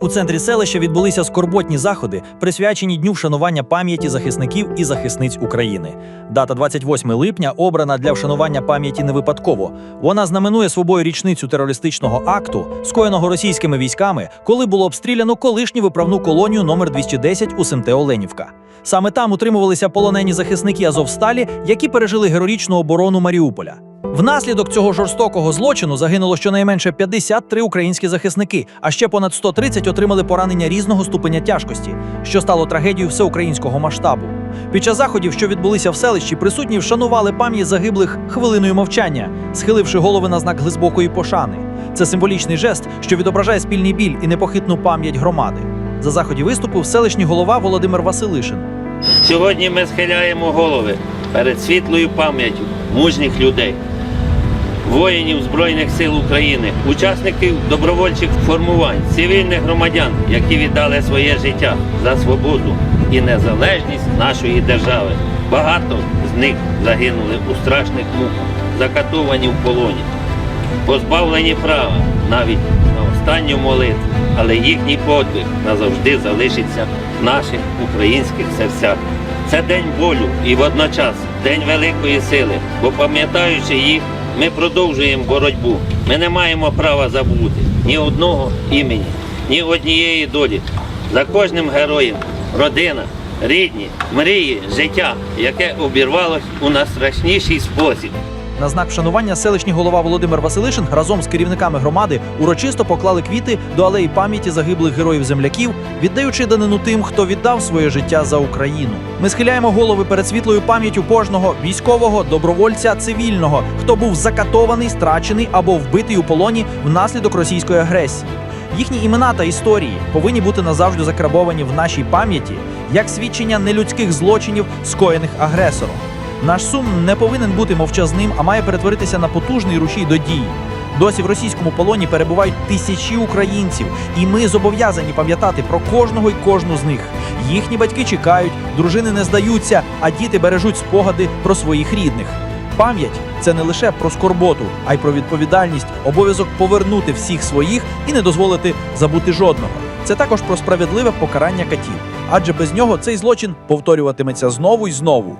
У центрі селища відбулися скорботні заходи, присвячені дню вшанування пам'яті захисників і захисниць України. Дата 28 липня обрана для вшанування пам'яті не випадково. Вона знаменує собою річницю терористичного акту, скоєного російськими військами, коли було обстріляно колишню виправну колонію номер 210 у СМТ Оленівка. Саме там утримувалися полонені захисники Азовсталі, які пережили героїчну оборону Маріуполя. Внаслідок цього жорстокого злочину загинуло щонайменше 53 українські захисники, а ще понад 130 отримали поранення різного ступеня тяжкості, що стало трагедією всеукраїнського масштабу. Під час заходів, що відбулися в селищі, присутні вшанували пам'ять загиблих хвилиною мовчання, схиливши голови на знак глибокої пошани. Це символічний жест, що відображає спільний біль і непохитну пам'ять громади. За заході виступив селищний голова Володимир Василишин. Сьогодні ми схиляємо голови перед світлою пам'яттю мужніх людей, воїнів Збройних сил України, учасників добровольчих формувань, цивільних громадян, які віддали своє життя за свободу і незалежність нашої держави. Багато з них загинули у страшних муках, закатовані в полоні, позбавлені права навіть на останню молитву, але їхній подвиг назавжди залишиться в наших українських серцях. Це день болю і водночас день великої сили, бо пам'ятаючи їх, ми продовжуємо боротьбу. Ми не маємо права забути ні одного імені, ні однієї долі. За кожним героєм родина, рідні, мрії, життя, яке обірвалось у найстрашніший спосіб. На знак вшанування селищний голова Володимир Василишин разом з керівниками громади урочисто поклали квіти до алеї пам'яті загиблих героїв земляків, віддаючи данину тим, хто віддав своє життя за Україну. Ми схиляємо голови перед світлою пам'яттю кожного військового, добровольця, цивільного, хто був закатований, страчений або вбитий у полоні внаслідок російської агресії. Їхні імена та історії повинні бути назавжди закрабовані в нашій пам'яті як свідчення нелюдських злочинів, скоєних агресором. Наш сум не повинен бути мовчазним, а має перетворитися на потужний рушій до дії. Досі в російському полоні перебувають тисячі українців, і ми зобов'язані пам'ятати про кожного й кожну з них. Їхні батьки чекають, дружини не здаються, а діти бережуть спогади про своїх рідних. Пам'ять це не лише про скорботу, а й про відповідальність, обов'язок повернути всіх своїх і не дозволити забути жодного. Це також про справедливе покарання катів, адже без нього цей злочин повторюватиметься знову й знову.